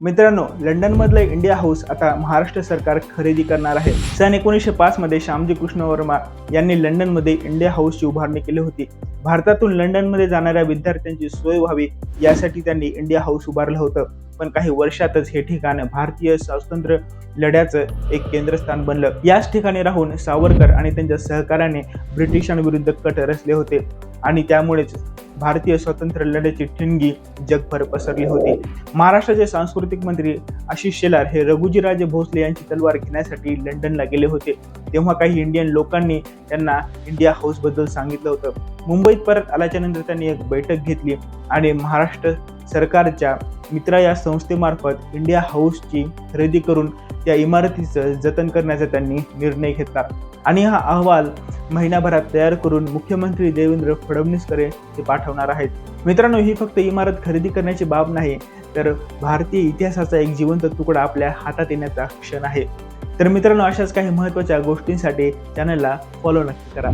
मित्रांनो लंडनमधलं India house आता महाराष्ट्र सरकार खरेदी करणार आहे. सन एकोणीसशे पाच मध्ये श्यामजी कृष्ण वर्मा यांनी लंडनमध्ये इंडिया हाऊसची उभारणी केली होती. भारतातून लंडनमध्ये जाणाऱ्या विद्यार्थ्यांची सोय व्हावी यासाठी त्यांनी इंडिया हाऊस उभारलं होतं. पण काही वर्षातच हे ठिकाण भारतीय स्वातंत्र्य लढ्याचं एक केंद्रस्थान बनलं. याच ठिकाणी राहून सावरकर आणि त्यांच्या सहकार्याने ब्रिटिशांविरुद्ध कट रचले होते. आणि त्यामुळेच भारतीय स्वातंत्र्य लढ्याची ठिणगी जगभर पसरली होती. महाराष्ट्राचे सांस्कृतिक मंत्री आशिष शेलार हे रघुजीराजे भोसले यांची तलवार घेण्यासाठी लंडनला गेले होते. तेव्हा काही इंडियन लोकांनी त्यांना इंडिया हाऊसबद्दल सांगितलं होतं. मुंबईत परत आल्याच्यानंतर त्यांनी एक बैठक घेतली आणि महाराष्ट्र सरकारच्या मित्रा या संस्थेमार्फत इंडिया हाऊसची खरेदी करून त्या इमारतीचं जतन करण्याचा त्यांनी निर्णय घेतला. आणि हा अहवाल महिनाभरात तयार करून मुख्यमंत्री देवेंद्र फडणवीसकडे ते पाठवणार आहेत. मित्रांनो ही फक्त इमारत खरेदी करण्याची बाब नाही तर भारतीय इतिहासाचा एक जिवंत तुकडा आपल्या हातात येण्याचा क्षण आहे. तर मित्रांनो अशाच काही महत्त्वाच्या गोष्टींसाठी चॅनलला फॉलो नक्की करा.